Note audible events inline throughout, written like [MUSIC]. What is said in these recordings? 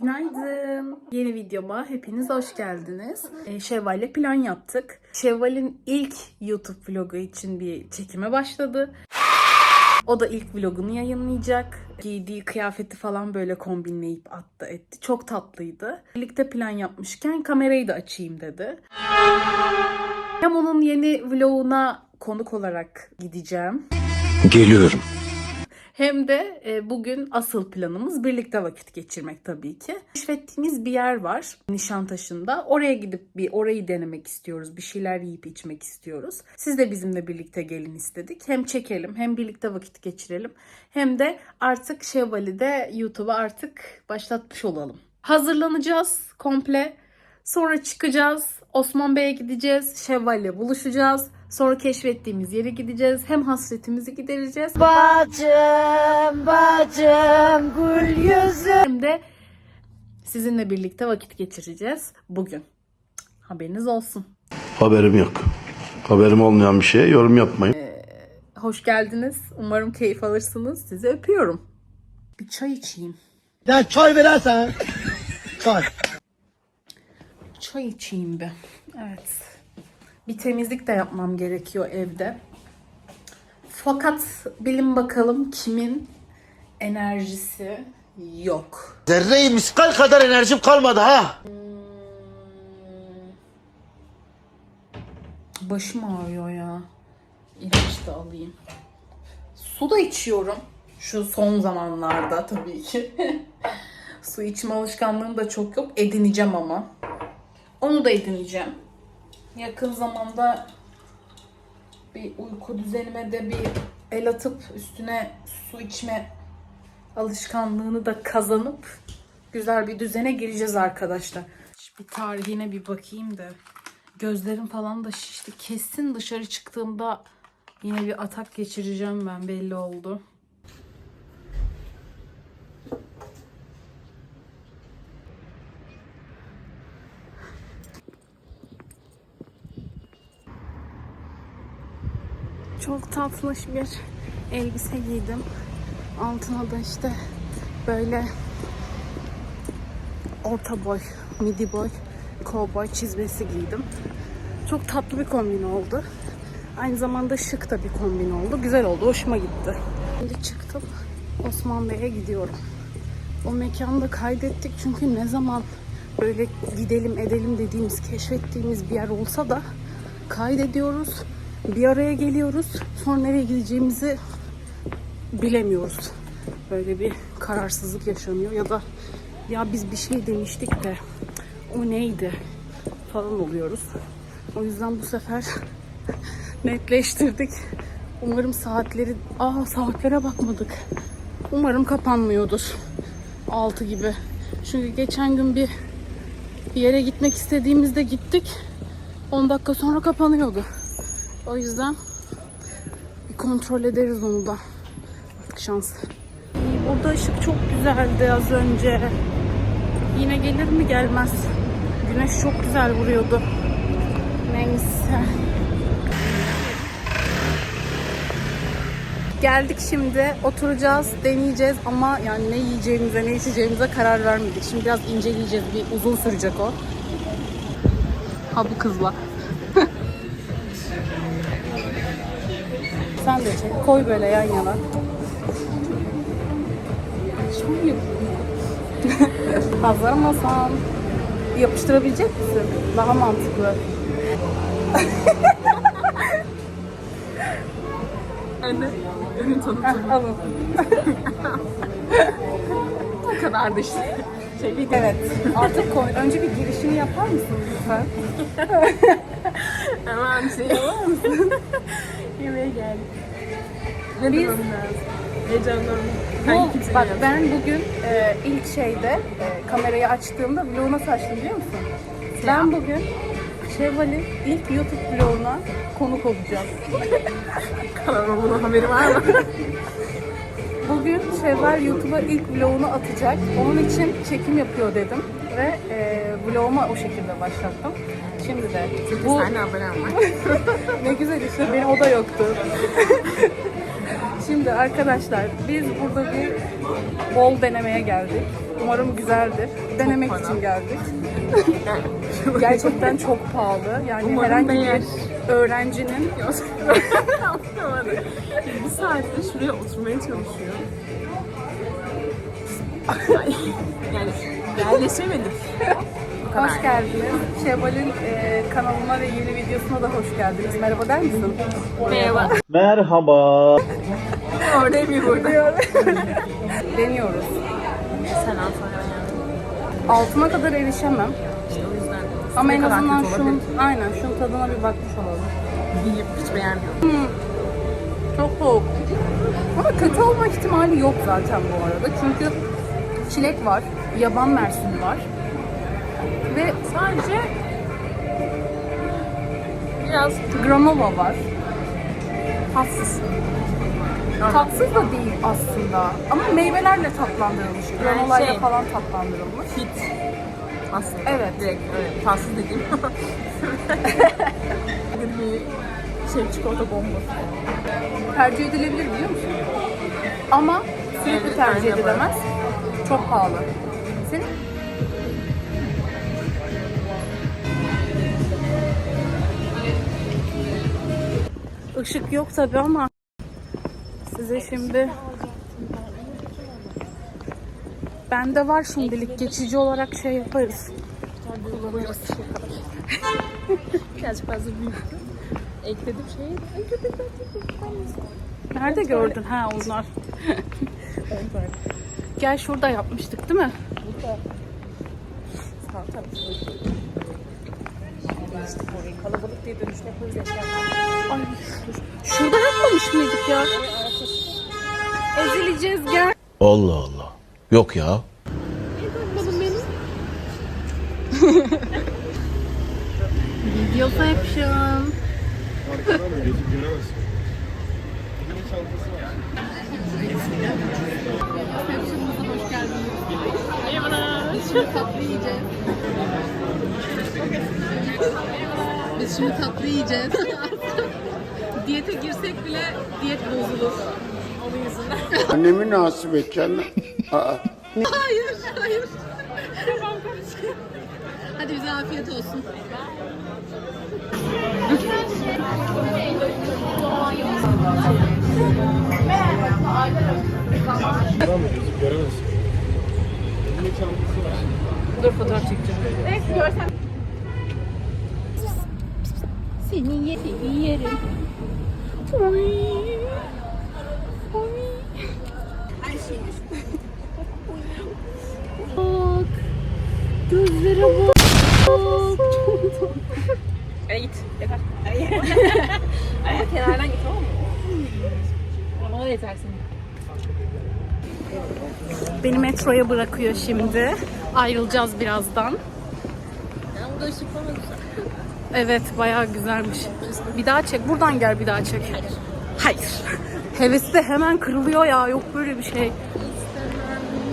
Günaydın. Yeni videoma hepiniz hoş geldiniz. Ee, Şevval'le plan yaptık. Şevval'in ilk YouTube vlogu için bir çekime başladı. O da ilk vlogunu yayınlayacak. Giydiği kıyafeti falan böyle kombinleyip attı etti. Çok tatlıydı. Birlikte plan yapmışken kamerayı da açayım dedi. Hem onun yeni vloguna konuk olarak gideceğim. Geliyorum. Hem de e, bugün asıl planımız birlikte vakit geçirmek tabii ki. Keşfettiğimiz bir yer var Nişantaşı'nda. Oraya gidip bir orayı denemek istiyoruz. Bir şeyler yiyip içmek istiyoruz. Siz de bizimle birlikte gelin istedik. Hem çekelim hem birlikte vakit geçirelim. Hem de artık Şevval'i'de YouTube'a artık başlatmış olalım. Hazırlanacağız komple. Sonra çıkacağız. Osman Bey'e gideceğiz. Şevval'le buluşacağız. Sonra keşfettiğimiz yere gideceğiz. Hem hasretimizi gidereceğiz. Bacım, bacım, gül yüzü. Hem de sizinle birlikte vakit geçireceğiz bugün. Haberiniz olsun. Haberim yok. Haberim olmayan bir şeye yorum yapmayın. Hoş geldiniz. Umarım keyif alırsınız. Sizi öpüyorum. Bir çay içeyim. Ya çay verersen. Çay. Çay içeyim bir. Evet. Bir temizlik de yapmam gerekiyor evde. Fakat bilin bakalım kimin enerjisi yok. Zerre-i miskal kadar enerjim kalmadı ha. Başım ağrıyor ya. İlaç da alayım. Su da içiyorum. Şu son zamanlarda tabii ki. [LAUGHS] Su içme alışkanlığım da çok yok. Edineceğim ama. Onu da edineceğim. Yakın zamanda bir uyku düzenime de bir el atıp üstüne su içme alışkanlığını da kazanıp güzel bir düzene gireceğiz arkadaşlar. Bir tarihine bir bakayım da. Gözlerim falan da şişti. Kesin dışarı çıktığımda yine bir atak geçireceğim ben belli oldu. Çok tatlış bir elbise giydim. Altına da işte böyle orta boy, midi boy, kovboy çizmesi giydim. Çok tatlı bir kombin oldu. Aynı zamanda şık da bir kombin oldu. Güzel oldu, hoşuma gitti. Şimdi çıktım, Osman Bey'e gidiyorum. O mekanı da kaydettik çünkü ne zaman böyle gidelim edelim dediğimiz, keşfettiğimiz bir yer olsa da kaydediyoruz. Bir araya geliyoruz. Sonra nereye gideceğimizi bilemiyoruz. Böyle bir kararsızlık yaşanıyor ya da ya biz bir şey demiştik de o neydi falan oluyoruz. O yüzden bu sefer [LAUGHS] netleştirdik. Umarım saatleri... Aa saatlere bakmadık. Umarım kapanmıyordur. 6 gibi. Çünkü geçen gün bir bir yere gitmek istediğimizde gittik. 10 dakika sonra kapanıyordu. O yüzden bir kontrol ederiz onu da. Artık şans. Burada ışık çok güzeldi az önce. Yine gelir mi gelmez. Güneş çok güzel vuruyordu. Neyse. Geldik şimdi. Oturacağız, deneyeceğiz ama yani ne yiyeceğimize, ne içeceğimize karar vermedik. Şimdi biraz inceleyeceğiz. Bir uzun sürecek o. Ha bu kızla. Sen de çek. Koy böyle yan yana. Şöyle. [LAUGHS] Hazır mısın? Yapıştırabilecek misin? Daha mantıklı. [LAUGHS] Anne, ürün tanıtımı. Heh, alın. [LAUGHS] Bu kadar da işte. Şey değil. Evet. Artık koy. Önce bir girişini yapar mısın lütfen? Hemen şey yapar mısın? Yemeğe geldik. Ne Biz- lazım? Heyecanlandım. Bu, bak ben bugün e, ilk şeyde e, kamerayı açtığımda vlogu nasıl açtım biliyor musun? Ben bugün Şevval'in ilk YouTube vloguna konuk olacağım. [LAUGHS] Kanalıma bunun haberi var mı? [LAUGHS] Bugün Şevval YouTube'a ilk vlogunu atacak. Onun için çekim yapıyor dedim. Ve e, vloguma o şekilde başlattım. Şimdi de Çünkü bu seninle haberim var. ne güzel işte benim o da yoktu. Şimdi arkadaşlar biz burada bir bol denemeye geldik. Umarım güzeldir. Denemek için geldik. [LAUGHS] Gerçekten çok pahalı. Yani Umarım herhangi beğer. bir öğrencinin [LAUGHS] Bir saattir şuraya oturmaya çalışıyor. [LAUGHS] yani yerleşemedik. Hoş geldiniz. Şevval'in e, kanalına ve yeni videosuna da hoş geldiniz. Merhaba der misin? Merhaba. Merhaba. Orada bir burada. Deniyoruz. Sen al. Altına kadar erişemem. İşte o yüzden. Ama en kadar azından kötü şunun, olabilir aynen şunun tadına bir bakmış olalım. Yiyip hiç beğenmiyorum. Çok soğuk. Ama kötü olma ihtimali yok zaten bu arada. Çünkü çilek var, yaban mersini var. Sadece biraz granola var. tatsız. Tatsız da değil aslında. Ama meyvelerle tatlandırılmış. Yani Granolayla şey- falan tatlandırılmış. Fit. Aslında. Evet. Direkt öyle. Tatsız dediğim. [LAUGHS] bir şey çikolata bombası. Tercih edilebilir biliyor musun? Ama sürekli Evet, tercih edilemez. Çok pahalı. Senin Işık yok tabi ama size şimdi Bende var şimdilik geçici olarak şey yaparız. Kullanırız. Birazcık fazla büyüktü. Ekledim şeyi. Ay köpekler Nerede gördün? Ha onlar. Gel şurada yapmıştık değil mi? Sağ tarafı. Değiştik orayı. Kalabalık diye dönüşte yaparız ya. Ay, şurada yapmamış mıydık ya? Ezileceğiz gel. Allah Allah. Yok ya. Video caption. Caption'ımıza [LAUGHS] hoş geldiniz. Tatlı yiyeceğiz. Biz şimdi tatlı yiyeceğiz. [LAUGHS] Diyete girsek bile diyet bozulur. Onun yüzünden. [LAUGHS] Ne münasebet canım. Aa. Hayır, hayır. Hadi bize afiyet olsun. Dur fotoğraf Oy. Oy. Bak. Gözlere bak. Ay git. Yeter. Ama kenardan git tamam mı? Bana da yeter senin. Beni metroya bırakıyor şimdi. Ayrılacağız birazdan. Ya burada ışık falan güzel. Evet bayağı güzelmiş. Bir daha çek. Buradan gel bir daha çek. Hayır. Hayır. Hevesi de hemen kırılıyor ya. Yok böyle bir şey.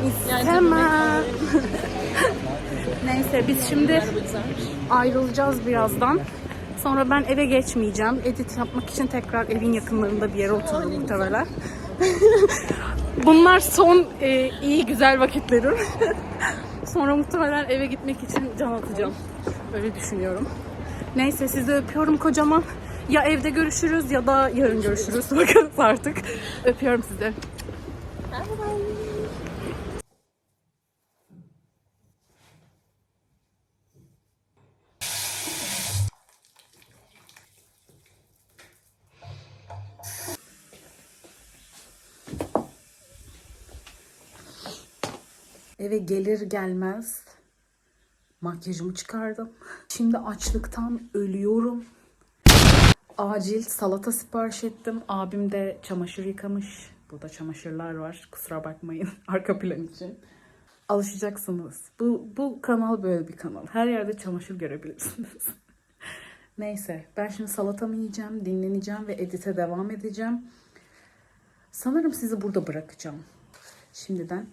İstemem. [LAUGHS] Neyse biz şimdi ayrılacağız birazdan. Sonra ben eve geçmeyeceğim. Edit yapmak için tekrar evin yakınlarında bir yere oturdum muhtemelen. [LAUGHS] Bunlar son e, iyi güzel vakitlerim. [LAUGHS] Sonra muhtemelen eve gitmek için can atacağım. Öyle düşünüyorum. Neyse sizi öpüyorum kocaman. Ya evde görüşürüz ya da yarın görüşürüz. [LAUGHS] Bakarız artık. Öpüyorum sizi. Eve gelir gelmez makyajımı çıkardım. Şimdi açlıktan ölüyorum. Acil salata sipariş ettim. Abim de çamaşır yıkamış. Burada çamaşırlar var. Kusura bakmayın [LAUGHS] arka plan için. Alışacaksınız. Bu, bu kanal böyle bir kanal. Her yerde çamaşır görebilirsiniz. [LAUGHS] Neyse ben şimdi salatamı yiyeceğim, dinleneceğim ve edite devam edeceğim. Sanırım sizi burada bırakacağım. Şimdiden